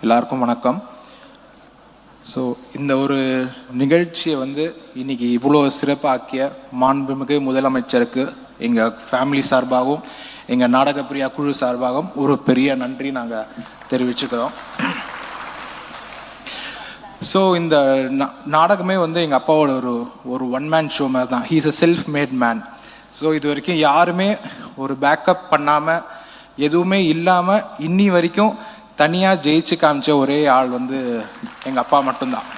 எல்லாருக்கும் வணக்கம். ஸோ இந்த ஒரு நிகழ்ச்சியை வந்து இன்னைக்கு இவ்வளோ சிறப்பாக்கிய மாண்புமிகு முதலமைச்சருக்கு எங்கள் ஃபேமிலி சார்பாகவும் எங்கள் நாடகப்பிரியா குழு சார்பாகவும் ஒரு பெரிய நன்றி நாங்கள் தெரிவிச்சுக்கிறோம். ஸோ இந்த நா- நாடகமே வந்து எங்கள் அப்பாவோட ஒரு ஒரு ஒன் மேன் ஷோ மாதிரி தான். He's a self made man so இது வரைக்கும் யாருமே ஒரு பேக்கப் பண்ணாமல் எதுவுமே இல்லாமல் இன்னி வரைக்கும் தனியாக ஜெயிச்சு காமிச்ச ஒரே ஆள் வந்து எங்கள் அப்பா மட்டும்தான்.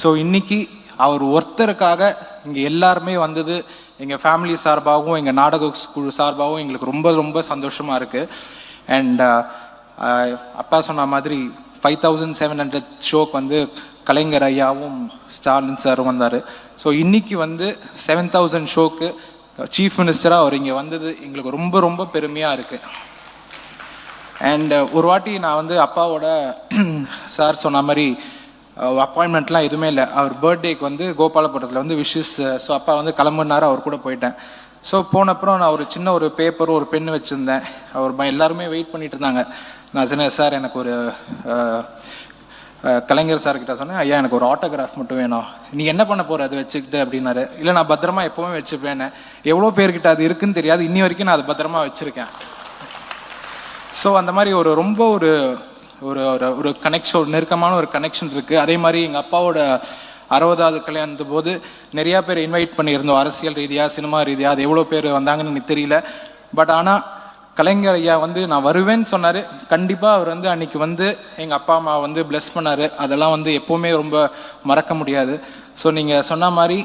ஸோ இன்னைக்கு அவர் ஒருத்தருக்காக இங்கே எல்லாருமே வந்தது எங்கள் ஃபேமிலி சார்பாகவும் எங்கள் நாடக குழு சார்பாகவும் எங்களுக்கு ரொம்ப ரொம்ப சந்தோஷமாக இருக்குது அண்ட் uh, uh, அப்பா சொன்ன மாதிரி ஃபைவ் தௌசண்ட் செவன் ஹண்ட்ரட் ஷோக்கு வந்து கலைஞர் ஐயாவும் ஸ்டாலின் சாரும் வந்தார். ஸோ இன்னைக்கு வந்து செவன் தௌசண்ட் ஷோக்கு சீஃப் மினிஸ்டராக அவர் இங்கே வந்தது எங்களுக்கு ரொம்ப ரொம்ப பெருமையாக இருக்குது அண்ட் uh, ஒரு வாட்டி நான் வந்து அப்பாவோட சார் சொன்ன மாதிரி அப்பாயின்மெண்ட்லாம் எதுவுமே இல்லை. அவர் பர்த்டேக்கு வந்து கோபாலபுரத்தில் வந்து விஷஸ் ஸோ அப்பா வந்து கிளம்புனாரு அவர் கூட போயிட்டேன். ஸோ போனப்புறம் நான் ஒரு சின்ன ஒரு பேப்பர் ஒரு பென் வச்சுருந்தேன். அவர் எல்லாருமே வெயிட் பண்ணிட்டு இருந்தாங்க. நான் சொன்னேன் சார் எனக்கு ஒரு கலைஞர் சார்கிட்ட சொன்னேன் ஐயா எனக்கு ஒரு ஆட்டோகிராஃப் மட்டும் வேணும். நீ என்ன பண்ண போற? அதை வச்சுக்கிட்டு அப்படின்னாரு. இல்லை நான் பத்திரமா எப்பவுமே வச்சுப்பேன் எவ்வளோ பேர்கிட்ட அது இருக்குன்னு தெரியாது. இன்னி வரைக்கும் நான் அதை பத்திரமா வச்சிருக்கேன். ஸோ அந்த மாதிரி ஒரு ரொம்ப ஒரு ஒரு ஒரு ஒரு கனெக்ஷன் ஒரு நெருக்கமான ஒரு கனெக்ஷன் இருக்குது அதே மாதிரி எங்கள் அப்பாவோட அறுபதாவது கல்யாணத்து போது நிறையா பேர் இன்வைட் பண்ணியிருந்தோம். அரசியல் ரீதியாக சினிமா ரீதியாக அது எவ்வளோ பேர் வந்தாங்கன்னு எனக்கு தெரியல. பட் ஆனால் கலைஞர் ஐயா வந்து நான் வருவேன்னு சொன்னார். கண்டிப்பாக அவர் வந்து அன்னைக்கு வந்து எங்கள் அப்பா அம்மா வந்து bless பண்ணார். அதெல்லாம் வந்து எப்போவுமே ரொம்ப மறக்க முடியாது. ஸோ நீங்கள் சொன்ன மாதிரி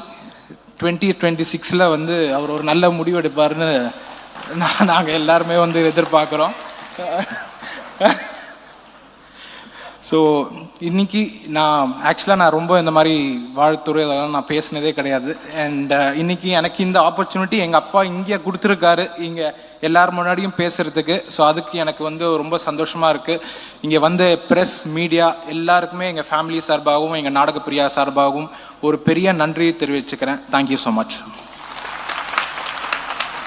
டுவெண்ட்டி டுவெண்ட்டி சிக்ஸில் வந்து அவர் ஒரு நல்ல முடிவு எடுப்பாருன்னு நான் நாங்கள் எல்லாருமே வந்து எதிர்பார்க்குறோம். ஸோ இன்னைக்கு நான் ஆக்சுவலாக நான் ரொம்ப இந்த மாதிரி வாழ்த்துறை அதெல்லாம் நான் பேசினதே கிடையாது. அண்ட் uh, இன்னைக்கு எனக்கு இந்த ஆப்பர்ச்சுனிட்டி எங்கள் அப்பா இங்கே கொடுத்துருக்காரு. இங்கே எல்லார் முன்னாடியும் பேசுறதுக்கு. ஸோ அதுக்கு எனக்கு வந்து ரொம்ப சந்தோஷமாக இருக்குது இங்கே வந்து ப்ரெஸ் மீடியா எல்லாருக்குமே எங்கள் ஃபேமிலி சார்பாகவும் எங்கள் நாடகப்பிரியா சார்பாகவும் ஒரு பெரிய நன்றியை தெரிவிச்சுக்கிறேன். Thank you so much